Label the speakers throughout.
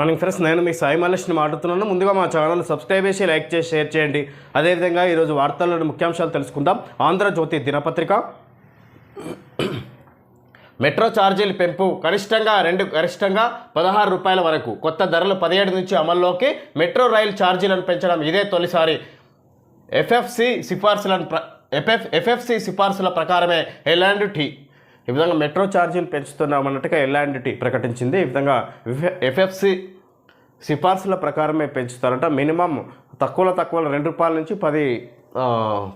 Speaker 1: Morning friends నేను మీ సాయి మల్లేష్ని మాట్లాడుతున్నాను. ముందుగా మా ఛానల్ సబ్స్క్రైబ్ చేసి లైక్ చేసి షేర్ చేయండి. అదేవిధంగా ఈరోజు వార్తల్లోని ముఖ్యాంశాలు తెలుసుకుందాం. ఆంధ్రజ్యోతి దినపత్రిక. మెట్రో ఛార్జీలు పెంపు కనిష్టంగా రెండు గరిష్టంగా పదహారు రూపాయల వరకు. కొత్త ధరలు పదిహేడు నుంచి అమల్లోకి మెట్రో రైలు ఛార్జీలను పెంచడం ఇదే తొలిసారి. ఎఫ్ఎఫ్సి సిఫార్సులను ఎఫ్ఎఫ్ ఎఫ్ఎఫ్సి సిఫార్సుల ప్రకారమే. ఎల్ అండ్ టీ ఈ విధంగా మెట్రో ఛార్జీలు పెంచుతున్నామన్నట్టుగా ఎల్ ప్రకటించింది. ఈ విధంగా ఎఫ్ఎఫ్సి సిఫార్సుల ప్రకారమే పెంచుతారంట. మినిమం తక్కువలో తక్కువ రెండు రూపాయల నుంచి పది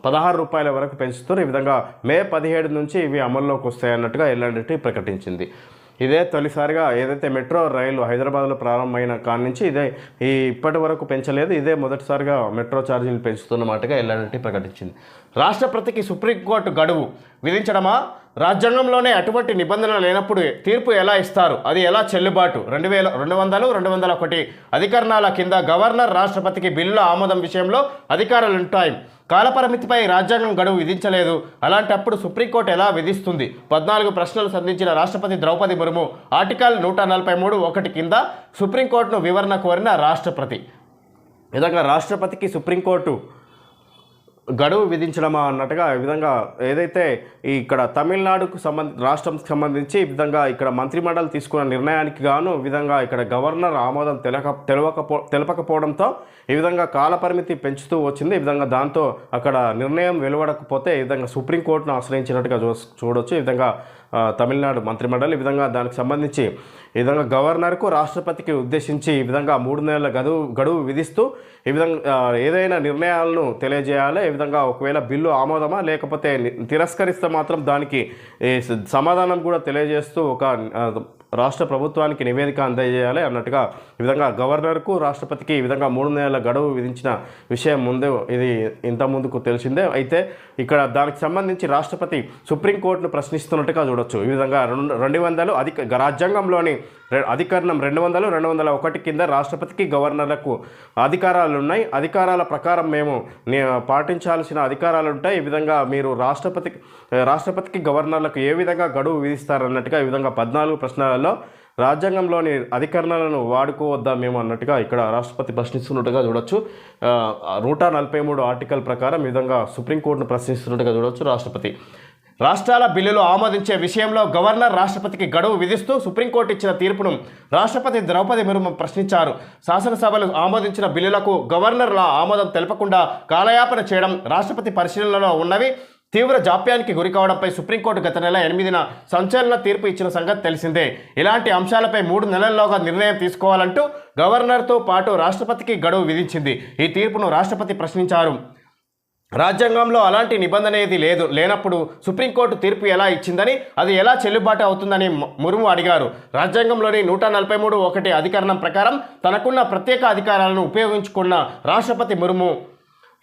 Speaker 1: పదహారు రూపాయల వరకు పెంచుతారు ఈ విధంగా మే పదిహేడు నుంచి ఇవి అమల్లోకి వస్తాయి అన్నట్టుగా ప్రకటించింది. ఇదే తొలిసారిగా ఏదైతే మెట్రో రైలు హైదరాబాద్లో ప్రారంభమైన కాడి నుంచి ఇదే ఈ ఇప్పటి వరకు పెంచలేదు ఇదే మొదటిసారిగా మెట్రో ఛార్జీలు పెంచుతున్నమాటగా ఎల్ఎన్డిటి ప్రకటించింది. రాష్ట్రపతికి సుప్రీంకోర్టు గడువు విధించడమా? రాజ్యాంగంలోనే అటువంటి నిబంధనలు లేనప్పుడు తీర్పు ఎలా ఇస్తారు? అది ఎలా చెల్లుబాటు? రెండు వేల రెండు వందలు రెండు వందల ఒకటి అధికరణాల కింద గవర్నర్ రాష్ట్రపతికి బిల్లుల ఆమోదం విషయంలో అధికారాలు ఉంటాయి కాలపరిమితిపై రాజ్యాంగం గడువు విధించలేదు. అలాంటప్పుడు సుప్రీంకోర్టు ఎలా విధిస్తుంది? పద్నాలుగు ప్రశ్నలు సంధించిన రాష్ట్రపతి ద్రౌపది ముర్ము ఆర్టికల్ నూట నలభై మూడు ఒకటి కింద సుప్రీంకోర్టును వివరణ కోరిన రాష్ట్రపతి. విధంగా రాష్ట్రపతికి సుప్రీంకోర్టు గడువు విధించడమా అన్నట్టుగా ఈ విధంగా ఏదైతే ఇక్కడ తమిళనాడుకు సంబంధ రాష్ట్రంకి సంబంధించి ఈ విధంగా ఇక్కడ మంత్రిమండలి తీసుకున్న నిర్ణయానికి గాను విధంగా ఇక్కడ గవర్నర్ ఆమోదం తెలక తెలవకపో తెలపకపోవడంతో ఈ విధంగా కాలపరిమితి పెంచుతూ వచ్చింది. ఈ విధంగా దాంతో అక్కడ నిర్ణయం వెలువడకపోతే ఈ విధంగా సుప్రీంకోర్టును ఆశ్రయించినట్టుగా చూ చూడొచ్చు. ఈ విధంగా తమిళనాడు మంత్రిమండలి ఈ విధంగా దానికి సంబంధించి ఈ విధంగా గవర్నర్కు రాష్ట్రపతికి ఉద్దేశించి ఈ విధంగా మూడు నెలల గడువు గడువు విధిస్తూ ఈ విధంగా ఏదైనా నిర్ణయాలను తెలియజేయాలి. ఈ విధంగా ఒకవేళ బిల్లు ఆమోదమా లేకపోతే తిరస్కరిస్తే మాత్రం దానికి ఈ సమాధానం కూడా తెలియజేస్తూ ఒక రాష్ట్ర ప్రభుత్వానికి నివేదిక అందజేయాలి అన్నట్టుగా ఈ విధంగా గవర్నర్కు రాష్ట్రపతికి ఈ విధంగా మూడు నెలల గడువు విధించిన విషయం ముందు ఇది ఇంత ముందుకు తెలిసిందే. అయితే ఇక్కడ దానికి సంబంధించి రాష్ట్రపతి సుప్రీంకోర్టును ప్రశ్నిస్తున్నట్టుగా చూడొచ్చు. ఈ విధంగా రెండు రెండు వందలు అధిక రాజ్యాంగంలోని రె- అధికరణం రెండు వందలు రెండు వందల ఒకటి కింద రాష్ట్రపతికి గవర్నర్లకు అధికారాలు ఉన్నాయి అధికారాల ప్రకారం మేము పాటించాల్సిన అధికారాలు ఉంటాయి ఈ విధంగా మీరు రాష్ట్రపతికి రాష్ట్రపతికి గవర్నర్లకు ఏ విధంగా గడువు విధిస్తారన్నట్టుగా ఈ విధంగా పద్నాలుగు ప్రశ్నలు ప్రశ్నలలో రాజ్యాంగంలోని అధికరణలను వాడుకోవద్దా మేము అన్నట్టుగా ఇక్కడ రాష్ట్రపతి ప్రశ్నిస్తున్నట్టుగా చూడొచ్చు. నూట నలభై మూడు ఆర్టికల్ ప్రకారం ఈ విధంగా సుప్రీంకోర్టును ప్రశ్నిస్తున్నట్టుగా చూడొచ్చు రాష్ట్రపతి. రాష్ట్రాల బిల్లులు ఆమోదించే విషయంలో గవర్నర్ రాష్ట్రపతికి గడువు విధిస్తూ సుప్రీంకోర్టు ఇచ్చిన తీర్పును రాష్ట్రపతి ద్రౌపది ముర్ము ప్రశ్నించారు. శాసనసభలు ఆమోదించిన బిల్లులకు గవర్నర్ల ఆమోదం తెలపకుండా కాలయాపన చేయడం రాష్ట్రపతి పరిశీలనలో ఉన్నవి. తీవ్ర జాప్యానికి గురికావడంపై సుప్రీంకోర్టు గత నెల ఎనిమిదిన సంచలన తీర్పు ఇచ్చిన సంగతి తెలిసిందే. ఇలాంటి అంశాలపై మూడు నెలల్లోగా నిర్ణయం తీసుకోవాలంటూ గవర్నర్తో పాటు రాష్ట్రపతికి గడువు విధించింది. ఈ తీర్పును రాష్ట్రపతి ప్రశ్నించారు. రాజ్యాంగంలో అలాంటి నిబంధన ఏది లేదు లేనప్పుడు సుప్రీంకోర్టు తీర్పు ఎలా ఇచ్చిందని అది ఎలా చెల్లుబాటు అవుతుందని మురుము అడిగారు. రాజ్యాంగంలోని నూట నలభై మూడు ఒకటి అధికరణం ప్రకారం తనకున్న ప్రత్యేక అధికారాలను ఉపయోగించుకున్న రాష్ట్రపతి మురుము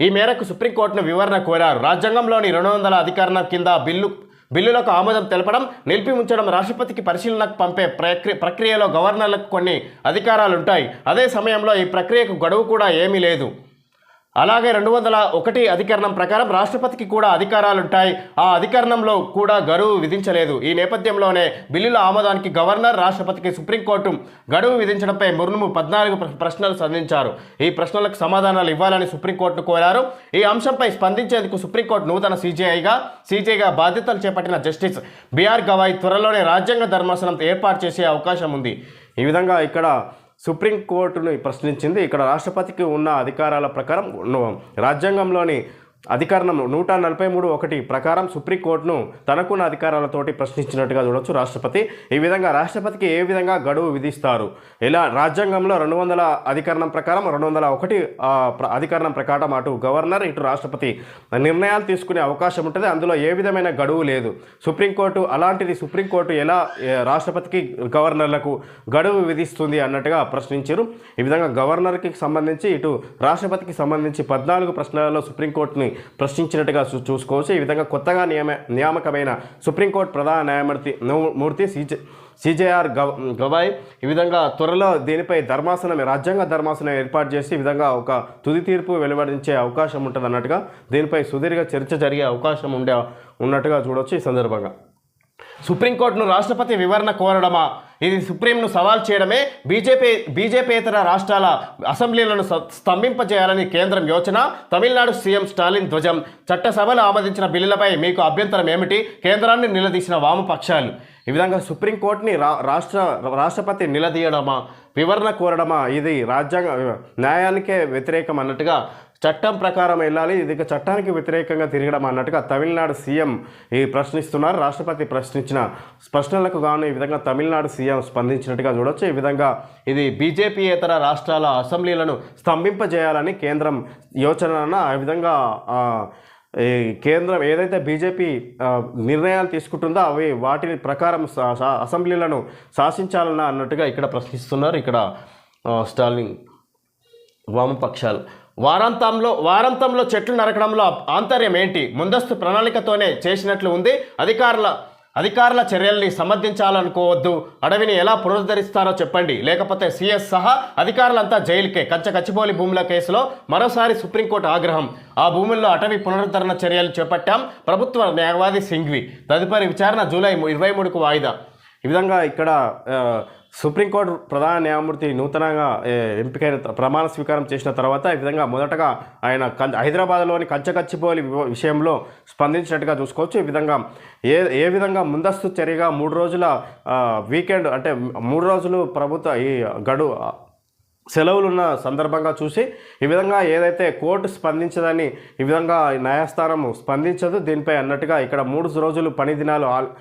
Speaker 1: ఈ మేరకు సుప్రీంకోర్టును వివరణ కోరారు. రాజ్యాంగంలోని రెండు వందల అధికరణం కింద బిల్లు బిల్లులకు ఆమోదం తెలపడం నిలిపి ఉంచడం రాష్ట్రపతికి పరిశీలనకు పంపే ప్రక్రియ ప్రక్రియలో గవర్నర్లకు కొన్ని అధికారాలుంటాయి. అదే సమయంలో ఈ ప్రక్రియకు గడువు కూడా ఏమీ లేదు. అలాగే రెండు వందల ఒకటి అధికరణం ప్రకారం రాష్ట్రపతికి కూడా అధికారాలుంటాయి. ఆ అధికరణంలో కూడా గడువు విధించలేదు. ఈ నేపథ్యంలోనే బిల్లుల ఆమోదానికి గవర్నర్ రాష్ట్రపతికి సుప్రీంకోర్టు గడువు విధించడంపై ముర్ము పద్నాలుగు ప్రశ్నలు సంధించారు. ఈ ప్రశ్నలకు సమాధానాలు ఇవ్వాలని సుప్రీంకోర్టును కోరారు. ఈ అంశంపై స్పందించేందుకు సుప్రీంకోర్టు నూతన సీజేఐగా సీజేగా బాధ్యతలు చేపట్టిన జస్టిస్ బీఆర్ గవాయ్ త్వరలోనే రాజ్యాంగ ధర్మాసనం ఏర్పాటు చేసే అవకాశం ఉంది. ఈ విధంగా ఇక్కడ సుప్రీంకోర్టును ప్రశ్నించింది. ఇక్కడ రాష్ట్రపతికి ఉన్న అధికారాల ప్రకారం రాజ్యాంగంలోని అధికారం నూట నలభై మూడు ఒకటి ప్రకారం సుప్రీంకోర్టును తనకున్న అధికారాలతోటి ప్రశ్నించినట్టుగా చూడొచ్చు రాష్ట్రపతి. ఈ విధంగా రాష్ట్రపతికి ఏ విధంగా గడువు విధిస్తారు? ఇలా రాజ్యాంగంలో రెండు వందల అధికరణం ప్రకారం రెండు వందల ఒకటి అధికరణం ప్రకారం అటు గవర్నర్ ఇటు రాష్ట్రపతి నిర్ణయాలు తీసుకునే అవకాశం ఉంటుంది. అందులో ఏ విధమైన గడువు లేదు. సుప్రీంకోర్టు అలాంటిది సుప్రీంకోర్టు ఎలా రాష్ట్రపతికి గవర్నర్లకు గడువు విధిస్తుంది అన్నట్టుగా ప్రశ్నించారు. ఈ విధంగా గవర్నర్కి సంబంధించి ఇటు రాష్ట్రపతికి సంబంధించి పద్నాలుగు ప్రశ్నలలో సుప్రీంకోర్టుని ప్రశ్నించినట్టుగా చూ- చూసుకోవచ్చు. ఈ విధంగా కొత్తగా నియమ నియామకమైన సుప్రీంకోర్టు ప్రధాన న్యాయమూర్తి మూర్తి సిజే సిజేఆర్ గవ గవాయ్ ఈ విధంగా త్వరలో దీనిపై ధర్మాసనం రాజ్యాంగ ధర్మాసనం ఏర్పాటు చేసి ఈ విధంగా ఒక తుది తీర్పు వెలువడించే అవకాశం ఉంటుంది అన్నట్టుగా దీనిపై సుదీర్ఘ చర్చ జరిగే అవకాశం ఉండే ఉన్నట్టుగా చూడవచ్చు ఈ సందర్భంగా. సుప్రీంకోర్టును రాష్ట్రపతి వివరణ కోరడమా? ఇది సుప్రీంను సవాల్ చేయడమే. బీజేపీ బీజేపీతర రాష్ట్రాల అసెంబ్లీలను స్తంభింపజేయాలని కేంద్రం యోచన. తమిళనాడు సీఎం స్టాలిన్ ధ్వజం. చట్టసభలు ఆమోదించిన బిల్లులపై మీకు అభ్యంతరం ఏమిటి? కేంద్రాన్ని నిలదీసిన వామపక్షాలు. ఈ విధంగా సుప్రీంకోర్టుని రా రాష్ట్ర రాష్ట్రపతి నిలదీయడమా? వివరణ కోరడమా? ఇది రాజ్యాంగ న్యాయానికే వ్యతిరేకం అన్నట్టుగా చట్టం ప్రకారం వెళ్ళాలి ఇది చట్టానికి వ్యతిరేకంగా తిరగడం అన్నట్టుగా తమిళనాడు సీఎం ఈ ప్రశ్నిస్తున్నారు. రాష్ట్రపతి ప్రశ్నించిన ప్రశ్నలకు గాను ఈ విధంగా తమిళనాడు సీఎం స్పందించినట్టుగా చూడొచ్చు. ఈ విధంగా ఇది బీజేపీయేతర రాష్ట్రాల అసెంబ్లీలను స్తంభింపజేయాలని కేంద్రం యోచన ఆ విధంగా ఈ కేంద్రం ఏదైతే బీజేపీ నిర్ణయాలు తీసుకుంటుందో అవి వాటి ప్రకారం అసెంబ్లీలను శాసించాలన్న అన్నట్టుగా ఇక్కడ ప్రశ్నిస్తున్నారు. ఇక్కడ స్టాలిన్ వామపక్షాలు. వారాంతంలో వారాంతంలో చెట్లు నరకడంలో ఆంతర్యం ఏంటి? ముందస్తు ప్రణాళికతోనే చేసినట్లు ఉంది. అధికారుల అధికారుల చర్యల్ని సమర్థించాలనుకోవద్దు. అడవిని ఎలా పునరుద్ధరిస్తారో చెప్పండి. లేకపోతే సీఎస్ సహా అధికారులంతా జైలుకే కంచ కచ్చిపోలి భూముల కేసులో మరోసారి సుప్రీంకోర్టు ఆగ్రహం. ఆ భూముల్లో అటవీ పునరుద్ధరణ చర్యలు చేపట్టాం. ప్రభుత్వ న్యాయవాది సింఘ్వి. తదుపరి విచారణ జూలై ఇరవై మూడుకు వాయిదా. ఈ విధంగా ఇక్కడ సుప్రీంకోర్టు ప్రధాన న్యాయమూర్తి నూతనంగా ఏ, ఎంపికైన ప్రమాణ స్వీకారం చేసిన తర్వాత ఈ విధంగా మొదటగా ఆయన హైదరాబాద్లోని కంచకచ్చిపోలి విషయంలో స్పందించినట్టుగా చూసుకోవచ్చు. ఈ విధంగా ఏ ఏ విధంగా ముందస్తు చర్యగా మూడు రోజుల వీకెండ్ అంటే మూడు రోజులు ప్రభుత్వ ఈ గడు సెలవులున్న సందర్భంగా చూసి ఈ విధంగా ఏదైతే కోర్టు స్పందించదని ఈ విధంగా న్యాయస్థానం స్పందించదు దీనిపై అన్నట్టుగా ఇక్కడ మూడు రోజులు పని దినాలు ఆల్-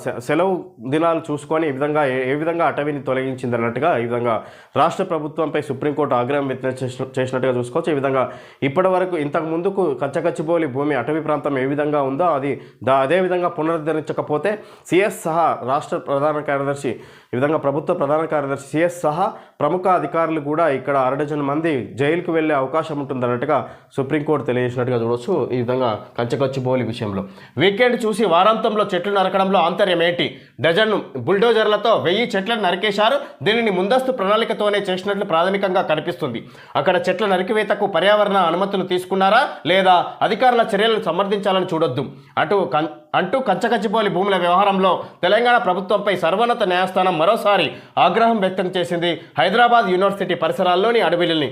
Speaker 1: సె- సెలవు దినాలు చూసుకొని ఈ విధంగా ఏ ఏ విధంగా అటవీని తొలగించింది అన్నట్టుగా ఈ విధంగా రాష్ట్ర ప్రభుత్వంపై సుప్రీంకోర్టు ఆగ్రహం వ్యక్తం చేసిన చేసినట్టుగా చూసుకోవచ్చు. ఈ విధంగా ఇప్పటి వరకు ఇంతకు ముందుకు కచ్చకచ్చిబోలి భూమి అటవీ ప్రాంతం ఏ విధంగా ఉందో అది దా అదే విధంగా పునరుద్ధరించకపోతే సిఎస్ సహా రాష్ట్ర ప్రధాన కార్యదర్శి ఈ విధంగా ప్రభుత్వ ప్రధాన కార్యదర్శి సిఎస్ సహా ప్రముఖ అధికారులు కూడా ఇక్కడ అరడజన్ మంది జైలుకు వెళ్ళే అవకాశం ఉంటుందన్నట్టుగా సుప్రీంకోర్టు తెలియజేసినట్టుగా చూడవచ్చు ఈ విధంగా కంచకొచ్చిబోలి విషయంలో. వీకెండ్ చూసి వారాంతంలో చెట్లు నరకడంలో ఆంతర్యం ఏంటి? డజన్ బుల్డోజర్లతో వెయ్యి చెట్లను నరికేశారు. దీనిని ముందస్తు ప్రణాళికతోనే చేసినట్లు ప్రాథమికంగా కనిపిస్తుంది. అక్కడ చెట్ల నరికివేతకు పర్యావరణ అనుమతులు తీసుకున్నారా? లేదా అధికారుల చర్యలను సమర్థించాలని చూడొద్దు. అటు అంటూ కంచకచ్చిపోలి భూముల వ్యవహారంలో తెలంగాణ ప్రభుత్వంపై సర్వోన్నత న్యాయస్థానం మరోసారి ఆగ్రహం వ్యక్తం చేసింది హైదరాబాద్ యూనివర్సిటీ పరిసరాల్లోని అడవిలని.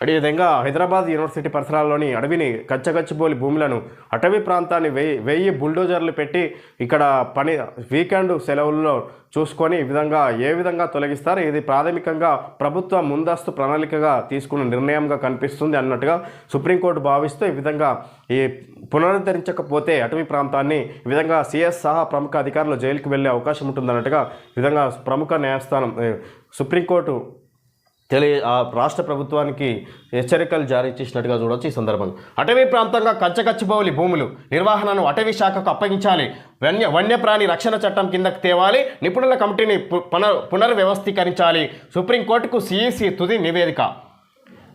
Speaker 1: అదేవిధంగా హైదరాబాద్ యూనివర్సిటీ పరిసరాల్లోని అడవిని కచ్చగచ్చిబోలి భూములను అటవీ ప్రాంతాన్ని వెయ్యి వెయ్యి బుల్డోజర్లు పెట్టి ఇక్కడ పని వీకెండ్ సెలవుల్లో చూసుకొని ఈ విధంగా ఏ విధంగా తొలగిస్తారు? ఇది ప్రాథమికంగా ప్రభుత్వ ముందస్తు ప్రణాళికగా తీసుకున్న నిర్ణయంగా కనిపిస్తుంది అన్నట్టుగా సుప్రీంకోర్టు భావిస్తూ ఈ విధంగా ఈ పునరుద్ధరించకపోతే అటవీ ప్రాంతాన్ని ఈ విధంగా సిఎస్ సహా ప్రముఖ అధికారులు జైలుకు వెళ్ళే అవకాశం ఉంటుందన్నట్టుగా విధంగా ప్రముఖ న్యాయస్థానం సుప్రీంకోర్టు తెలియ ఆ రాష్ట్ర ప్రభుత్వానికి హెచ్చరికలు జారీ చేసినట్టుగా చూడవచ్చు ఈ సందర్భంగా. అటవీ ప్రాంతంగా కచ్చకచ్చిబౌలి భూములు. నిర్వహణను అటవీ శాఖకు అప్పగించాలి. వన్య వన్యప్రాణి రక్షణ చట్టం కిందకు తేవాలి. నిపుణుల కమిటీని పునర్ పునర్వ్యవస్థీకరించాలి. సుప్రీంకోర్టుకు సిఈసి తుది నివేదిక.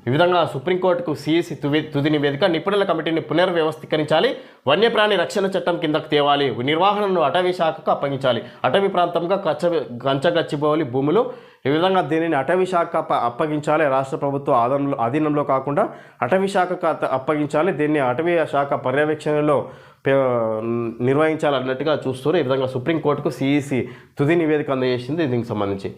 Speaker 1: ఈ విధంగా సుప్రీంకోర్టుకు సిఈసి తుది తుది నివేదిక నిపుణుల కమిటీని పునర్వ్యవస్థీకరించాలి. వన్యప్రాణి రక్షణ చట్టం కిందకు తేవాలి. నిర్వహణను అటవీ శాఖకు అప్పగించాలి. అటవీ ప్రాంతంగా కచ్చ కంచగచ్చిబౌలి భూములు. ఈ విధంగా దీనిని అటవీశాఖ అప్పగించాలి. రాష్ట్ర ప్రభుత్వ ఆధీనంలో అధీనంలో కాకుండా అటవీశాఖ అత- అప్పగించాలి. దీన్ని అటవీ శాఖ పర్యవేక్షణలో పే- నిర్వహించాలన్నట్టుగా చూస్తారు ఈ విధంగా సుప్రీంకోర్టుకు సిఈసి తుది నివేదిక అందజేసింది. దీనికి సంబంధించి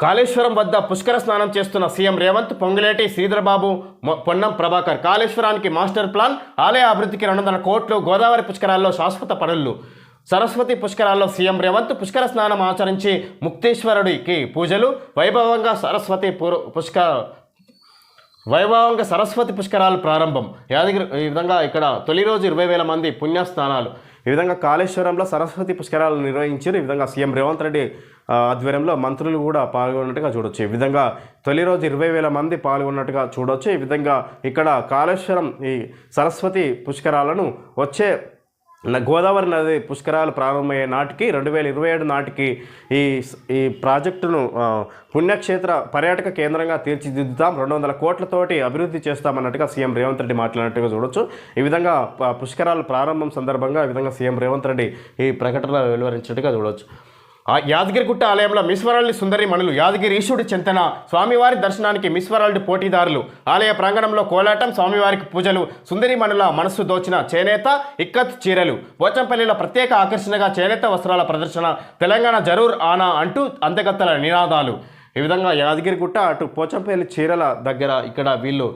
Speaker 1: కాళేశ్వరం వద్ద పుష్కర స్నానం చేస్తున్న సీఎం రేవంత్ పొంగులేటి శ్రీధరబాబు పొన్నం ప్రభాకర్ కాళేశ్వరానికి మాస్టర్ ప్లాన్ ఆలయ అభివృద్ధికి రెండు వందల కోట్లు గోదావరి పుష్కరాల్లో శాశ్వత పనులు సరస్వతి పుష్కరాల్లో సీఎం రేవంత్ పుష్కర స్నానం ఆచరించి ముక్తేశ్వరుడికి పూజలు. వైభవంగా సరస్వతి పుర పుష్క వైభవంగా సరస్వతి పుష్కరాలు ప్రారంభం. యాదగిరి ఈ విధంగా ఇక్కడ తొలి రోజు ఇరవై వేల మంది పుణ్యస్నానాలు. ఈ విధంగా కాళేశ్వరంలో సరస్వతి పుష్కరాలు నిర్వహించారు. ఈ విధంగా సీఎం రేవంత్ రెడ్డి ఆధ్వర్యంలో మంత్రులు కూడా పాల్గొన్నట్టుగా చూడొచ్చు. ఈ విధంగా తొలి రోజు ఇరవై వేల మంది పాల్గొన్నట్టుగా చూడొచ్చు. ఈ విధంగా ఇక్కడ కాళేశ్వరం ఈ సరస్వతి పుష్కరాలను వచ్చే గోదావరి నది పుష్కరాలు ప్రారంభమయ్యే నాటికి రెండు వేల ఇరవై ఏడు నాటికి ఈ ఈ ప్రాజెక్టును పుణ్యక్షేత్ర పర్యాటక కేంద్రంగా తీర్చిదిద్దుతాం. రెండు వందల కోట్లతోటి అభివృద్ధి చేస్తామన్నట్టుగా సీఎం రేవంత్ రెడ్డి మాట్లాడినట్టుగా చూడొచ్చు. ఈ విధంగా పుష్కరాలు పుష్కరాల ప్రారంభం సందర్భంగా ఈ విధంగా సీఎం రేవంత్ రెడ్డి ఈ ప్రకటన వెలువరించినట్టుగా చూడొచ్చు. ఆ యాదగిరిగుట్ట ఆలయంలో మిస్ సుందరి మణులు యాదగిరి ఈశుడి చెంతన స్వామివారి దర్శనానికి మిస్ పోటీదారులు ఆలయ ప్రాంగణంలో కోలాటం స్వామివారికి పూజలు సుందరి మణుల మనస్సు దోచిన చేనేత ఇక్కత్ చీరలు పోచంపల్లిలో ప్రత్యేక ఆకర్షణగా చేనేత వస్త్రాల ప్రదర్శన తెలంగాణ జరూర్ ఆనా అంటూ అంతగత్తల నినాదాలు. ఈ విధంగా యాదగిరిగుట్ట అటు పోచంపల్లి చీరల దగ్గర ఇక్కడ వీళ్ళు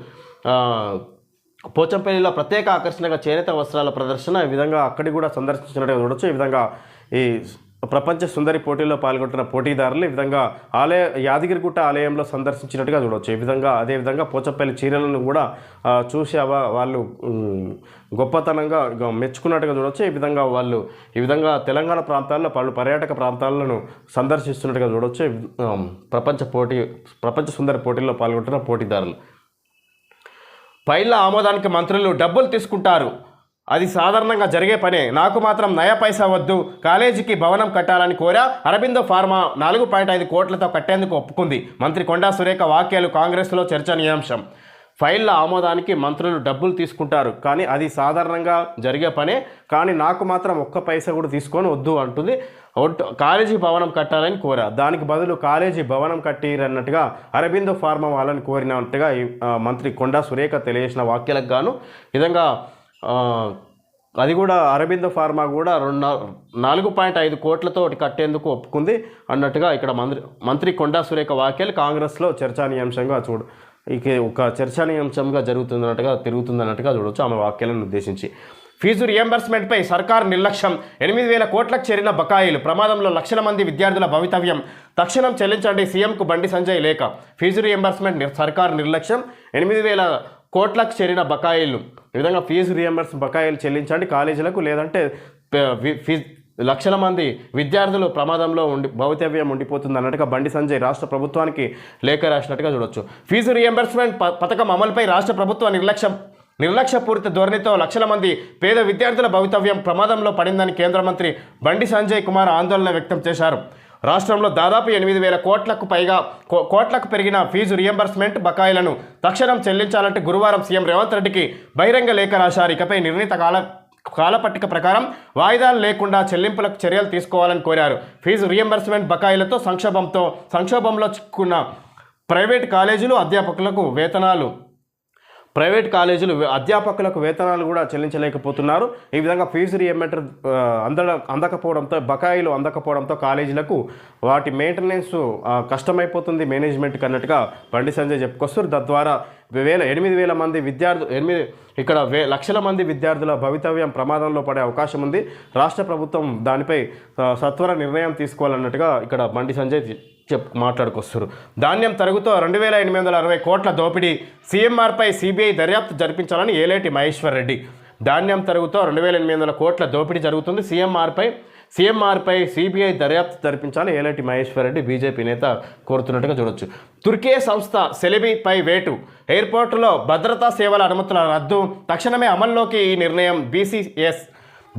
Speaker 1: పోచంపల్లిలో ప్రత్యేక ఆకర్షణగా చేనేత వస్త్రాల ప్రదర్శన ఈ విధంగా అక్కడి కూడా సందర్శించినట్టుగా చూడొచ్చు. ఈ విధంగా ఈ ప్రపంచ సుందరి పోటీలో పాల్గొంటున్న పోటీదారులు ఈ విధంగా ఆలయ యాదగిరిగుట్ట ఆలయంలో సందర్శించినట్టుగా చూడవచ్చు ఈ విధంగా అదేవిధంగా పోచపల్లి చీరలను కూడా చూసి అవ- వాళ్ళు గొప్పతనంగా మెచ్చుకున్నట్టుగా చూడవచ్చు ఈ విధంగా వాళ్ళు ఈ విధంగా తెలంగాణ ప్రాంతాల్లో పలు పర్యాటక ప్రాంతాలను సందర్శిస్తున్నట్టుగా చూడవచ్చు ప్రపంచ పోటీ ప్రపంచ సుందరి పోటీల్లో పాల్గొంటున్న పోటీదారులు. పైల ఆమోదానికి మంత్రులు డబ్బులు తీసుకుంటారు. అది సాధారణంగా జరిగే పనే. నాకు మాత్రం నయ పైసా వద్దు. కాలేజీకి భవనం కట్టాలని కోరా అరబిందో ఫార్మా నాలుగు పాయింట్ ఐదు కోట్లతో కట్టేందుకు ఒప్పుకుంది. మంత్రి కొండా సురేఖ వాక్యాలు కాంగ్రెస్లో చర్చనీయాంశం. ఫైళ్ళ ఆమోదానికి మంత్రులు డబ్బులు తీసుకుంటారు. కానీ అది సాధారణంగా జరిగే పనే. కానీ నాకు మాత్రం ఒక్క పైసా కూడా తీసుకొని వద్దు అంటుంది. కాలేజీ భవనం కట్టాలని కోరా. దానికి బదులు కాలేజీ భవనం కట్టిరన్నట్టుగా అరబిందో ఫార్మా వాళ్ళని కోరినట్టుగా మంత్రి కొండా సురేఖ తెలియజేసిన వాక్యాలకు గాను విధంగా అది కూడా అరబిందో ఫార్మా కూడా రెండు నాలుగు పాయింట్ ఐదు కోట్లతో కట్టేందుకు ఒప్పుకుంది. అన్నట్టుగా ఇక్కడ మంత్రి మంత్రి కొండా సురేఖ వాక్యాలు కాంగ్రెస్లో చర్చానీయాంశంగా చూడు ఇక ఒక చర్చానీయాంశంగా జరుగుతుందన్నట్టుగా తిరుగుతుందన్నట్టుగా చూడవచ్చు ఆమె వాక్యాలను ఉద్దేశించి. ఫీజు రియంబర్స్మెంట్పై సర్కార్ నిర్లక్ష్యం. ఎనిమిది వేల కోట్లకు చేరిన బకాయిలు ప్రమాదంలో లక్షల మంది విద్యార్థుల భవితవ్యం. తక్షణం చెల్లించండి సీఎంకు బండి సంజయ్ లేఖ. ఫీజు రియంబర్స్మెంట్ సర్కార్ నిర్లక్ష్యం. ఎనిమిది వేల కోట్లకు చేరిన బకాయిలు. ఈ విధంగా ఫీజు రియంబర్స్ బకాయిలు చెల్లించండి. కాలేజీలకు లేదంటే లక్షల మంది విద్యార్థులు ప్రమాదంలో ఉండి భవితవ్యం ఉండిపోతుంది అన్నట్టుగా బండి సంజయ్ రాష్ట్ర ప్రభుత్వానికి లేఖ రాసినట్టుగా చూడొచ్చు. ఫీజు రియంబర్స్మెంట్ పథకం అమలుపై రాష్ట్ర ప్రభుత్వ నిర్లక్ష్యం నిర్లక్ష్యపూరిత ధోరణితో లక్షల మంది పేద విద్యార్థుల భవితవ్యం ప్రమాదంలో పడిందని కేంద్ర మంత్రి బండి సంజయ్ కుమార్ ఆందోళన వ్యక్తం చేశారు. రాష్ట్రంలో దాదాపు ఎనిమిది వేల కోట్లకు పైగా కో- కోట్లకు పెరిగిన ఫీజు రియంబర్స్మెంట్ బకాయిలను తక్షణం చెల్లించాలంటే గురువారం సీఎం రేవంత్ రెడ్డికి బహిరంగ లేఖ రాశారు. ఇకపై నిర్ణీత కాల కాలపట్టిక ప్రకారం వాయిదాలు లేకుండా చెల్లింపులకు చర్యలు తీసుకోవాలని కోరారు. ఫీజు రియంబర్స్మెంట్ బకాయిలతో సంక్షోభంతో సంక్షోభంలో చిక్కున్న ప్రైవేట్ కాలేజీలు అధ్యాపకులకు వేతనాలు ప్రైవేట్ కాలేజీలు అధ్యాపకులకు వేతనాలు కూడా చెల్లించలేకపోతున్నారు. ఈ విధంగా ఫీజు రియంబర్టర్ అంద అందకపోవడంతో బకాయిలు అందకపోవడంతో కాలేజీలకు వాటి మెయింటెనెన్స్ కష్టమైపోతుంది. మేనేజ్మెంట్కి అన్నట్టుగా బండి సంజయ్ చెప్పుకొస్తారు తద్వారా వేల ఎనిమిది వేల మంది విద్యార్థులు ఎనిమిది ఇక్కడ వే లక్షల మంది విద్యార్థుల భవితవ్యం ప్రమాదంలో పడే అవకాశం ఉంది. రాష్ట్ర ప్రభుత్వం దానిపై సత్వర నిర్ణయం తీసుకోవాలన్నట్టుగా ఇక్కడ బండి సంజయ్ చెప్ మాట్లాడుకొస్తారు. ధాన్యం తరుగుతో రెండు వేల ఎనిమిది వందల అరవై కోట్ల దోపిడీ సీఎంఆర్పై సిబిఐ దర్యాప్తు జరిపించాలని ఏలేటి మహేశ్వర్ రెడ్డి ధాన్యం తరుగుతో రెండు వేల ఎనిమిది వందల కోట్ల దోపిడీ జరుగుతుంది. సీఎంఆర్పై సీఎంఆర్పై సిబిఐ దర్యాప్తు జరిపించాలని ఏలేటి మహేశ్వర్ రెడ్డి బీజేపీ నేత కోరుతున్నట్టుగా చూడొచ్చు. తుర్కీ సంస్థ సెలిబీపై వేటు. ఎయిర్పోర్టులో భద్రతా సేవల అనుమతుల రద్దు. తక్షణమే అమల్లోకి ఈ నిర్ణయం బీసీఎస్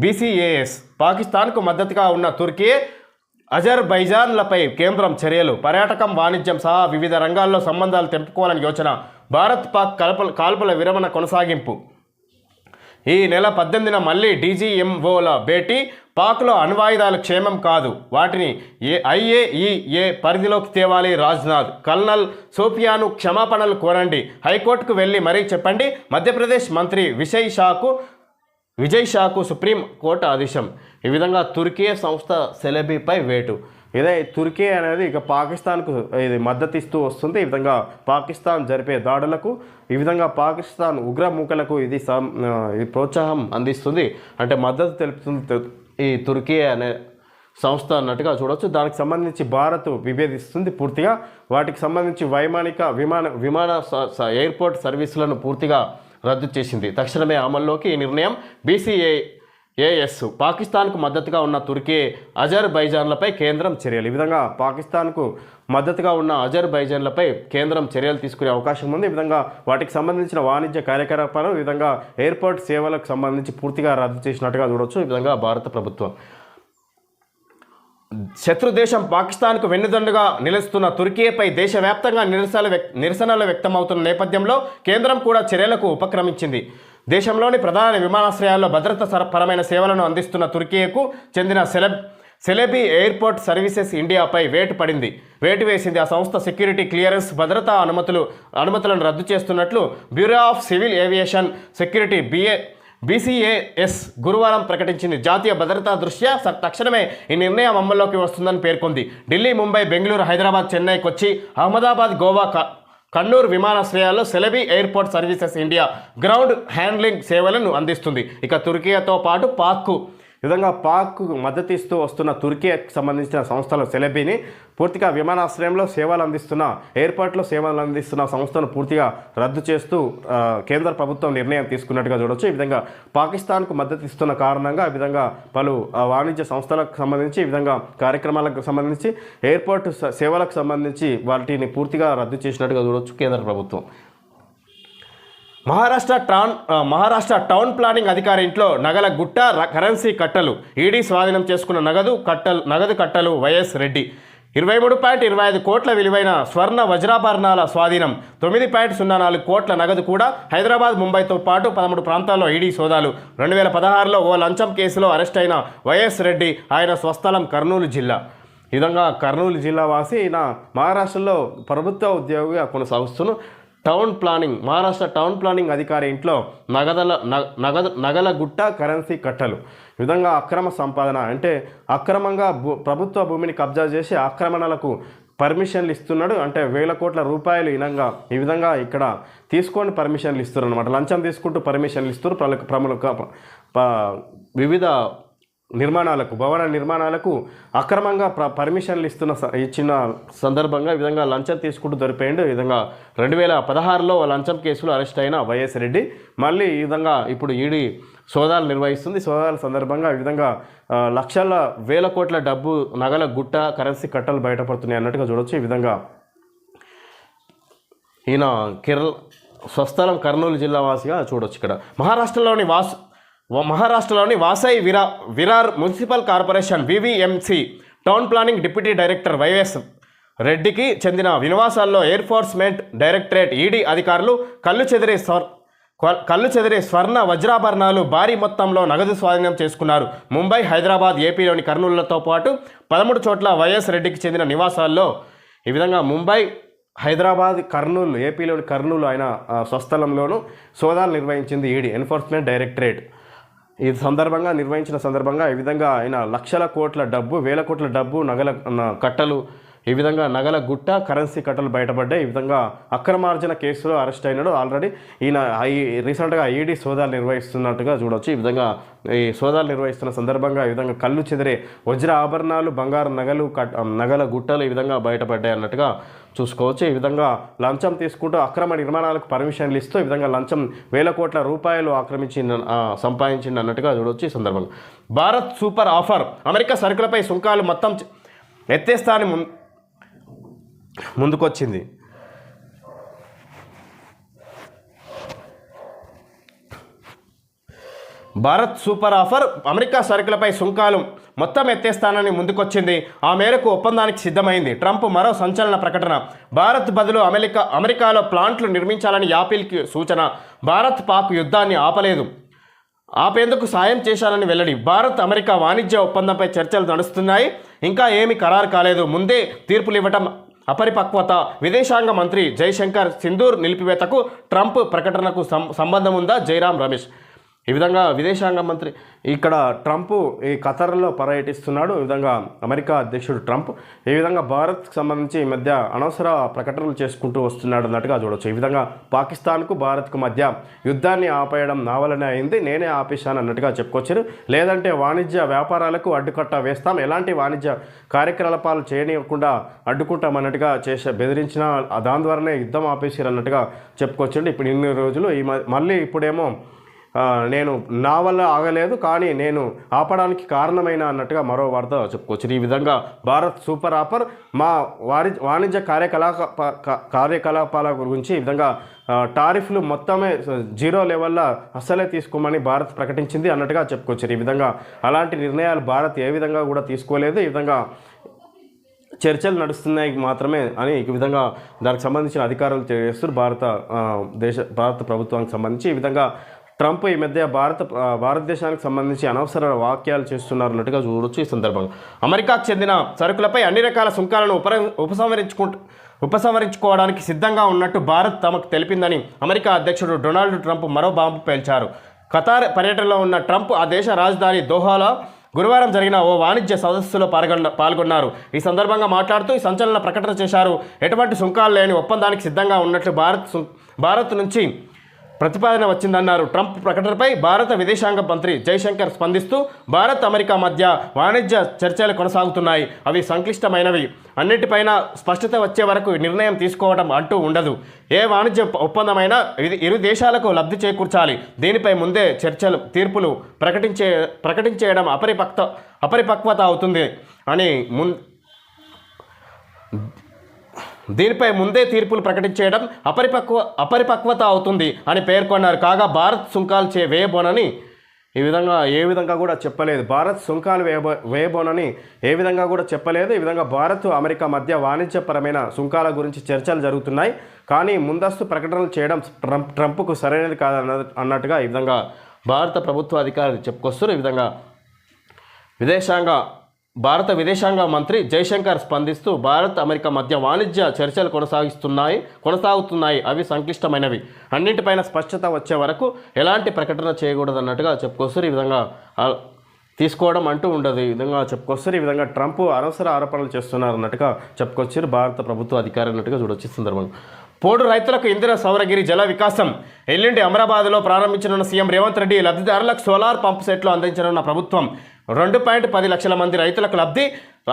Speaker 1: బీసీఏఎస్. పాకిస్తాన్కు మద్దతుగా ఉన్న తుర్కీ అజర్బైజాన్లపై కేంద్రం చర్యలు పర్యాటకం వాణిజ్యం సహా వివిధ రంగాల్లో సంబంధాలు తెంపుకోవాలని యోచన భారత్ పాక్ కల్ప కాల్పుల విరమణ కొనసాగింపు. ఈ నెల పద్దెనిమిదిన మళ్ళీ డీజీఎంఓల భేటీ పాక్లో అణ్వాయుధాలు క్షేమం కాదు వాటిని ఏ ఐఏఈఏ పరిధిలోకి తేవాలి రాజ్నాథ్ కల్నల్ సోఫియాను క్షమాపణలు కోరండి హైకోర్టుకు వెళ్ళి మరీ చెప్పండి మధ్యప్రదేశ్ మంత్రి విషయ్ షాకు విజయ్ షాకు సుప్రీం కోర్టు ఆదేశం. ఈ విధంగా తుర్కీ సంస్థ సెలబీపై వేటు. ఇదే తుర్కీ అనేది ఇక పాకిస్తాన్కు ఇది మద్దతు ఇస్తూ వస్తుంది. ఈ విధంగా పాకిస్తాన్ జరిపే దాడులకు ఈ విధంగా పాకిస్తాన్ ఉగ్రమూకలకు ఇది ఇది ప్రోత్సాహం అందిస్తుంది. అంటే మద్దతు తెలుపుతుంది ఈ తుర్కీ అనే సంస్థ అన్నట్టుగా చూడవచ్చు దానికి సంబంధించి భారత్ విభేదిస్తుంది పూర్తిగా. వాటికి సంబంధించి వైమానిక విమాన విమాన స- ఎయిర్పోర్ట్ సర్వీసులను పూర్తిగా రద్దు చేసింది. తక్షణమే అమల్లోకి ఈ నిర్ణయం బీసీఏ ఏఎస్ పాకిస్తాన్కు మద్దతుగా ఉన్న తుర్కీ అజర్బైజాన్లపై కేంద్రం చర్యలు. ఈ విధంగా పాకిస్తాన్కు మద్దతుగా ఉన్న అజర్బైజాన్లపై కేంద్రం చర్యలు తీసుకునే అవకాశం ఉంది. ఈ విధంగా వాటికి సంబంధించిన వాణిజ్య కార్యకలాపాలు ఈ విధంగా ఎయిర్పోర్ట్ సేవలకు సంబంధించి పూర్తిగా రద్దు చేసినట్టుగా చూడవచ్చు ఈ విధంగా భారత ప్రభుత్వం శత్రు దేశం పాకిస్తాన్కు వెన్నుదండుగా నిలుస్తున్న తుర్కీపై దేశవ్యాప్తంగా నిరసనలు నిరసనలు వ్యక్తమవుతున్న నేపథ్యంలో కేంద్రం కూడా చర్యలకు ఉపక్రమించింది. దేశంలోని ప్రధాన విమానాశ్రయాల్లో భద్రత సర- పరమైన సేవలను అందిస్తున్న తుర్కీయకు చెందిన సెలబ్ సెలెబీ ఎయిర్పోర్ట్ సర్వీసెస్ ఇండియాపై వేటు పడింది. వేటు వేసింది ఆ సంస్థ సెక్యూరిటీ క్లియరెన్స్ భద్రతా అనుమతులు అనుమతులను రద్దు చేస్తున్నట్లు bureau of civil aviation security BA BCAS గురువారం ప్రకటించింది. జాతీయ భద్రతా దృష్ట్యా తక్షణమే ఈ నిర్ణయం అమల్లోకి వస్తుందని పేర్కొంది. ఢిల్లీ ముంబై బెంగళూరు హైదరాబాద్ చెన్నై కొచ్చి అహ్మదాబాద్ గోవా క- Kannur విమానాశ్రయాల్లో Celebi airport services India ground handling సేవలను అందిస్తుంది. ఇక తుర్కియాతో పాటు పాక్కు విధంగా పాక్ మద్దతు ఇస్తూ వస్తున్న తుర్కీకి సంబంధించిన సంస్థల సెలబీని పూర్తిగా విమానాశ్రయంలో సేవలు అందిస్తున్న ఎయిర్పోర్ట్లో సేవలు అందిస్తున్న సంస్థను పూర్తిగా రద్దు చేస్తూ కేంద్ర ప్రభుత్వం నిర్ణయం తీసుకున్నట్టుగా చూడొచ్చు. ఈ విధంగా పాకిస్తాన్కు మద్దతు ఇస్తున్న కారణంగా ఈ విధంగా పలు వాణిజ్య సంస్థలకు సంబంధించి ఈ విధంగా కార్యక్రమాలకు సంబంధించి ఎయిర్పోర్ట్ సేవలకు సంబంధించి వాటిని పూర్తిగా రద్దు చేసినట్టుగా చూడొచ్చు కేంద్ర ప్రభుత్వం. Maharashtra town Maharashtra town planning అధికారి ఇంట్లో నగల గుట్ట కరెన్సీ కట్టలు. ఈడీ స్వాధీనం చేసుకున్న నగదు కట్టలు నగదు కట్టలు వైఎస్ రెడ్డి. ఇరవై మూడు పాయింట్ ఇరవై ఐదు కోట్ల విలువైన స్వర్ణ వజ్రాభరణాల స్వాధీనం. తొమ్మిది పాయింట్ సున్నా నాలుగు కోట్ల నగదు కూడా హైదరాబాద్ ముంబైతో పాటు పదమూడు ప్రాంతాల్లో ఈడీ సోదాలు. రెండు వేల పదహారులో ఓ లంచం కేసులో అరెస్ట్ అయిన వైఎస్ రెడ్డి ఆయన స్వస్థలం కర్నూలు జిల్లా. ఈ విధంగా కర్నూలు జిల్లా వాసి నా మహారాష్ట్రలో ప్రభుత్వ ఉద్యోగిగా కొనసాగుతున్నాను town planning Maharashtra town planning అధికారి ఇంట్లో నగదల నగద నగల గుట్ట కరెన్సీ కట్టలు. విధంగా అక్రమ సంపాదన అంటే అక్రమంగా భూ ప్రభుత్వ భూమిని కబ్జా చేసి ఆక్రమణలకు పర్మిషన్లు ఇస్తున్నాడు. అంటే వేల కోట్ల రూపాయలు ఇనంగా ఈ విధంగా ఇక్కడ తీసుకొని పర్మిషన్లు ఇస్తున్నారు అనమాట లంచం తీసుకుంటూ పర్మిషన్లు ఇస్తారు ప్రముఖ ప్రముఖ ప- వివిధ నిర్మాణాలకు భవన నిర్మాణాలకు అక్రమంగా ప్ర పర్మిషన్లు ఇస్తున్న స- ఇచ్చిన సందర్భంగా ఈ విధంగా లంచం తీసుకుంటూ దొరిపోయిండు ఈ విధంగా రెండు వేల పదహారులో లంచం కేసులో అరెస్ట్ అయిన వైఎస్ రెడ్డి మళ్ళీ ఈ విధంగా ఇప్పుడు ఈడీ సోదాలు నిర్వహిస్తుంది. సోదాల సందర్భంగా ఈ విధంగా లక్షల వేల కోట్ల డబ్బు నగల గుట్ట కరెన్సీ కట్టలు బయటపడుతున్నాయి అన్నట్టుగా చూడొచ్చు. ఈ విధంగా ఈయన కేరళ స్వస్థలం కర్నూలు జిల్లా వాసిగా చూడొచ్చు ఇక్కడ. మహారాష్ట్రలోని వాస్ మహారాష్ట్రలోని Vasai విరా Virar municipal corporation VVMC town planning deputy director Y రెడ్డికి చెందిన వినివాసాల్లో ఎన్ఫోర్స్మెంట్ డైరెక్టరేట్ ఈడీ అధికారులు కళ్ళు చెదిరే స్వర్ కళ్ళు చెదిరే స్వర్ణ వజ్రాభరణాలు భారీ మొత్తంలో నగదు స్వాధీనం చేసుకున్నారు. ముంబై హైదరాబాద్ ఏపీలోని కర్నూలులతో పాటు పదమూడు చోట్ల వైఎస్ రెడ్డికి చెందిన నివాసాల్లో ఈ విధంగా ముంబై హైదరాబాద్ కర్నూలు ఏపీలోని కర్నూలు ఆయన స్వస్థలంలోనూ సోదాలు నిర్వహించింది ఈడీ ఎన్ఫోర్స్మెంట్ డైరెక్టరేట్. ఈ సందర్భంగా నిర్వహించిన సందర్భంగా ఈ విధంగా ఆయన లక్షల కోట్ల డబ్బు వేల కోట్ల డబ్బు నగల కట్టలు ఈ విధంగా నగల గుట్ట కరెన్సీ కట్టలు బయటపడ్డాయి. ఈ విధంగా అక్రమార్జన కేసులో అరెస్ట్ అయినాడు. ఆల్రెడీ ఈయన ఈ రీసెంట్గా ఈడీ సోదాలు నిర్వహిస్తున్నట్టుగా చూడవచ్చు ఈ విధంగా ఈ సోదాలు నిర్వహిస్తున్న సందర్భంగా ఈ విధంగా కళ్ళు చెదిరే వజ్ర ఆభరణాలు బంగారు నగలు కట్ నగల గుట్టలు ఈ విధంగా బయటపడ్డాయి అన్నట్టుగా చూసుకోవచ్చు. ఈ విధంగా లంచం తీసుకుంటూ అక్రమ నిర్మాణాలకు పర్మిషన్లు ఇస్తూ ఈ విధంగా లంచం వేల కోట్ల రూపాయలు ఆక్రమించి సంపాదించింది అన్నట్టుగా చూడవచ్చు ఈ సందర్భంగా భారత్ సూపర్ ఆఫర్. అమెరికా సరుకులపై సుంకాలు మొత్తం ఎత్తేస్తాని ముందుకొచ్చింది. భారత్ సూపర్ ఆఫర్ అమెరికా సరుకులపై సుంకాలు మొత్తం ఎత్తేస్తానని ముందుకొచ్చింది. ఆ మేరకు ఒప్పందానికి సిద్ధమైంది. ట్రంప్ మరో సంచలన ప్రకటన. భారత్ బదులు అమెరికా అమెరికాలో ప్లాంట్లు నిర్మించాలని యాపిల్కి సూచన. భారత్ పాక్ యుద్ధాన్ని ఆపలేదు. ఆపేందుకు సాయం చేశారని వెల్లడి. భారత్ అమెరికా వాణిజ్య ఒప్పందంపై చర్చలు నడుస్తున్నాయి. ఇంకా ఏమీ ఖరారు కాలేదు. ముందే తీర్పులు ఇవ్వటం అపరిపక్వత. విదేశాంగ మంత్రి జైశంకర్ సింధూర్ నిలిపివేతకు ట్రంప్ ప్రకటనకు సం- సంబంధం ఉందా జైరాం రమేష్. ఈ విధంగా విదేశాంగ మంత్రి ఇక్కడ ట్రంప్ ఈ ఖతర్లో పర్యటిస్తున్నాడు. ఈ విధంగా అమెరికా అధ్యక్షుడు ట్రంప్ ఈ విధంగా భారత్కి సంబంధించి ఈ మధ్య అనవసర ప్రకటనలు చేసుకుంటూ వస్తున్నాడు అన్నట్టుగా చూడవచ్చు ఈ విధంగా పాకిస్తాన్కు భారత్కు మధ్య యుద్ధాన్ని ఆపేయడం నావలనే అయింది నేనే ఆపేశాను అన్నట్టుగా చెప్పుకొచ్చారు. లేదంటే వాణిజ్య వ్యాపారాలకు అడ్డుకట్ట వేస్తాం ఎలాంటి వాణిజ్య కార్యకలాపాలు చేయనివ్వకుండా అడ్డుకుంటాం అన్నట్టుగా చేసే బెదిరించిన దాని ద్వారానే యుద్ధం ఆపేసారు అన్నట్టుగా చెప్పుకొచ్చిండు. ఇప్పుడు ఇన్ని రోజులు ఈ మ- మళ్ళీ ఇప్పుడేమో నేను నా వల్ల ఆగలేదు కానీ నేను ఆపడానికి కారణమైన అన్నట్టుగా మరో వార్త చెప్పుకోవచ్చు. ఈ విధంగా భారత్ సూపర్ ఆఫర్ మా వారి వాణిజ్య కార్యకలాప కార్యకలాపాల గురించి ఈ విధంగా టారిఫ్లు మొత్తమే జీరో లెవెల్లో అస్సలే తీసుకోమని భారత్ ప్రకటించింది అన్నట్టుగా చెప్పుకోవచ్చు. ఈ విధంగా అలాంటి నిర్ణయాలు భారత్ ఏ విధంగా కూడా తీసుకోలేదు. ఈ విధంగా చర్చలు నడుస్తున్నాయి మాత్రమే అని ఈ విధంగా దానికి సంబంధించిన అధికారులు తెలియజేస్తారు భారత దేశ భారత ప్రభుత్వానికి సంబంధించి ఈ విధంగా ట్రంప్ ఈ మధ్య భారత భారతదేశానికి సంబంధించి అనవసర వాక్యాలు చేస్తున్నారన్నట్టుగా చూడొచ్చు ఈ సందర్భంగా. అమెరికాకు చెందిన సరుకులపై అన్ని రకాల సుంకాలను ఉప ఉపసంహరించుకుంటూ ఉపసంహరించుకోవడానికి సిద్ధంగా ఉన్నట్టు భారత్ తమకు తెలిపిందని అమెరికా అధ్యక్షుడు డొనాల్డ్ ట్రంప్ మరో బాంబు పేల్చారు. ఖతార్ పర్యటనలో ఉన్న ట్రంప్ ఆ దేశ రాజధాని దోహాలో గురువారం జరిగిన ఓ వాణిజ్య సదస్సులో పాల్గొన్న పాల్గొన్నారు. ఈ సందర్భంగా మాట్లాడుతూ ఈ సంచలన ప్రకటన చేశారు. ఎటువంటి సుంకాలు లేని ఒప్పందానికి సిద్ధంగా ఉన్నట్లు భారత్ భారత్ నుంచి ప్రతిపాదన వచ్చిందన్నారు. ట్రంప్ ప్రకటనపై భారత విదేశాంగ మంత్రి జైశంకర్ స్పందిస్తూ భారత్ అమెరికా మధ్య వాణిజ్య చర్చలు కొనసాగుతున్నాయి. అవి సంక్లిష్టమైనవి. అన్నిటిపైన స్పష్టత వచ్చే వరకు నిర్ణయం తీసుకోవడం అంటూ ఉండదు. ఏ వాణిజ్య ఒప్పందమైనా ఇది ఇరు దేశాలకు లబ్ధి చేకూర్చాలి. దీనిపై ముందే చర్చలు తీర్పులు ప్రకటించే ప్రకటించేయడం అపరిపక్త అపరిపక్వత అవుతుంది అని మున్ దీనిపై ముందే తీర్పులు ప్రకటించేయడం అపరిపక్వ అపరిపక్వత అవుతుంది అని పేర్కొన్నారు. కాగా భారత్ సుంకాలు చే వేయబోనని ఈ విధంగా ఏ విధంగా కూడా చెప్పలేదు. భారత్ సుంకాలు వేయబో వేయబోనని ఏ విధంగా కూడా చెప్పలేదు. ఈ విధంగా భారత్ అమెరికా మధ్య వాణిజ్యపరమైన సుంకాల గురించి చర్చలు జరుగుతున్నాయి. కానీ ముందస్తు ప్రకటనలు చేయడం ట్రంప్ ట్రంప్కు సరైనది కాదన్న అన్నట్టుగా ఈ విధంగా భారత ప్రభుత్వ అధికారులు చెప్పుకొస్తారు ఈ విధంగా విదేశాంగ భారత విదేశాంగ మంత్రి జైశంకర్ స్పందిస్తూ భారత్ అమెరికా మధ్య వాణిజ్య చర్చలు కొనసాగిస్తున్నాయి కొనసాగుతున్నాయి. అవి సంక్లిష్టమైనవి. అన్నింటిపైన స్పష్టత వచ్చే వరకు ఎలాంటి ప్రకటన చేయకూడదన్నట్టుగా చెప్పుకొస్తారు ఈ విధంగా తీసుకోవడం అంటూ ఉండదు. ఈ విధంగా చెప్పుకొస్తారు ఈ విధంగా ట్రంప్ అనవసర ఆరోపణలు చేస్తున్నారు అన్నట్టుగా చెప్పుకొచ్చారు భారత ప్రభుత్వ అధికారి అన్నట్టుగా చూడొచ్చు సందర్భంగా పోడు రైతులకు ఇందిర సౌరగిరి జల వికాసం. ఎల్లుండి అమరాబాద్లో ప్రారంభించనున్న సీఎం రేవంత్ రెడ్డి లబ్ధిదారులకు సోలార్ పంప్ సెట్లు అందించనున్న ప్రభుత్వం. రెండు పాయింట్ పది లక్షల మంది రైతులకు లబ్ధి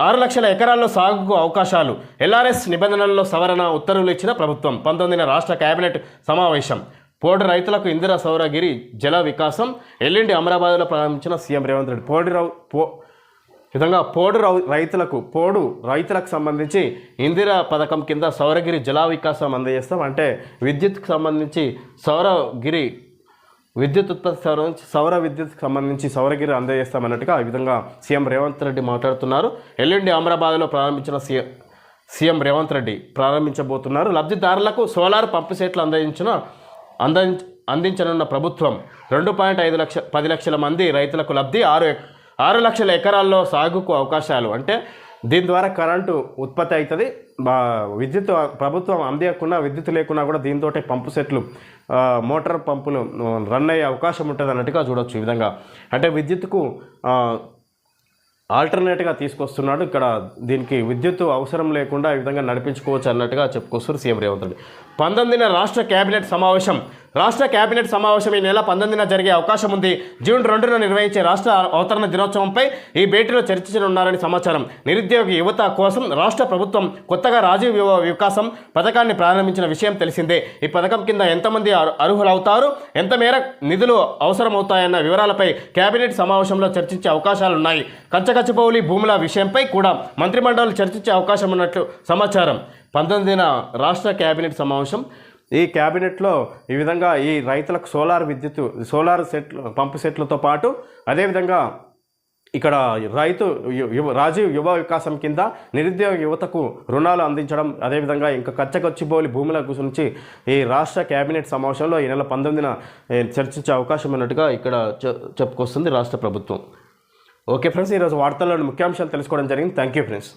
Speaker 1: ఆరు లక్షల ఎకరాల్లో సాగుకు అవకాశాలు. ఎల్ఆర్ఎస్ నిబంధనల్లో సవరణ ఉత్తర్వులు ఇచ్చిన ప్రభుత్వం. పంతొమ్మిదిన రాష్ట్ర కేబినెట్ సమావేశం. పోడు రైతులకు ఇందిర సౌరగిరి జల వికాసం. ఎల్లుండి అమరాబాద్లో ప్రారంభించిన సీఎం రేవంత్ రెడ్డి. పోడి రౌ పో విధంగా పోడు రౌ రైతులకు పోడు రైతులకు సంబంధించి ఇందిరా పథకం కింద సౌరగిరి జల వికాసం అందజేస్తాం. అంటే విద్యుత్కు సంబంధించి సౌరగిరి విద్యుత్ ఉత్పత్తి సౌర సౌర విద్యుత్కి సంబంధించి సౌరగిరి అందజేస్తామన్నట్టుగా ఈ విధంగా సీఎం రేవంత్ రెడ్డి మాట్లాడుతున్నారు. ఎల్లుండి అమరాబాద్లో ప్రారంభించిన సీఎం సీఎం రేవంత్ రెడ్డి ప్రారంభించబోతున్నారు. లబ్ధిదారులకు సోలార్ పంపు సెట్లు అందించిన అంద అందించనున్న ప్రభుత్వం రెండు పాయింట్ ఐదు లక్ష పది లక్షల మంది రైతులకు లబ్ధి ఆరు ఆరు లక్షల ఎకరాల్లో సాగుకు అవకాశాలు. అంటే దీని ద్వారా కరెంటు ఉత్పత్తి అవుతుంది. విద్యుత్ ప్రభుత్వం అందియకుండా విద్యుత్ లేకున్నా కూడా దీంతో పంపు సెట్లు మోటార్ పంపులు రన్ అయ్యే అవకాశం ఉంటుంది అన్నట్టుగా చూడొచ్చు ఈ విధంగా. అంటే విద్యుత్కు ఆల్టర్నేట్గా తీసుకొస్తున్నాడు. ఇక్కడ దీనికి విద్యుత్ అవసరం లేకుండా ఈ విధంగా నడిపించుకోవచ్చు అన్నట్టుగా చెప్పుకొస్తారు సీఎం రేవంత్ రెడ్డి. పంతొమ్మిదిన రాష్ట్ర కేబినెట్ సమావేశం. రాష్ట్ర కేబినెట్ సమావేశం ఈ నెల పంతొమ్మిదిన జరిగే అవకాశం ఉంది. జూన్ రెండున నిర్వహించే రాష్ట్ర అవతరణ దినోత్సవంపై ఈ భేటీలో చర్చించనున్నారని సమాచారం. నిరుద్యోగ యువత కోసం రాష్ట్ర ప్రభుత్వం కొత్తగా రాజీవ్ యువ వికాసం పథకాన్ని ప్రారంభించిన విషయం తెలిసిందే. ఈ పథకం కింద ఎంతమంది అర్హులవుతారు? ఎంత మేర నిధులు అవసరమవుతాయన్న వివరాలపై కేబినెట్ సమావేశంలో చర్చించే అవకాశాలున్నాయి. కంచకచ్చిపౌలి భూముల విషయంపై కూడా మంత్రిమండలి చర్చించే అవకాశం ఉన్నట్లు సమాచారం. పంతొమ్మిదిన రాష్ట్ర కేబినెట్ సమావేశం. ఈ క్యాబినెట్లో ఈ విధంగా ఈ రైతులకు సోలార్ విద్యుత్ సోలార్ సెట్లు పంపు సెట్లతో పాటు అదేవిధంగా ఇక్కడ రైతు యువ రాజీవ్ యువ వికాసం కింద నిరుద్యోగ యువతకు రుణాలు అందించడం అదేవిధంగా ఇంకా కచ్చకొచ్చిపోలి భూముల గురించి ఈ రాష్ట్ర కేబినెట్ సమావేశంలో ఈ నెల పంతొమ్మిదిన చర్చించే అవకాశం ఉన్నట్టుగా ఇక్కడ చెప్పుకొస్తుంది రాష్ట్ర ప్రభుత్వం. ఓకే ఫ్రెండ్స్ ఈరోజు వార్తల్లోని ముఖ్యాంశాలు తెలుసుకోవడం జరిగింది. Thank you friends.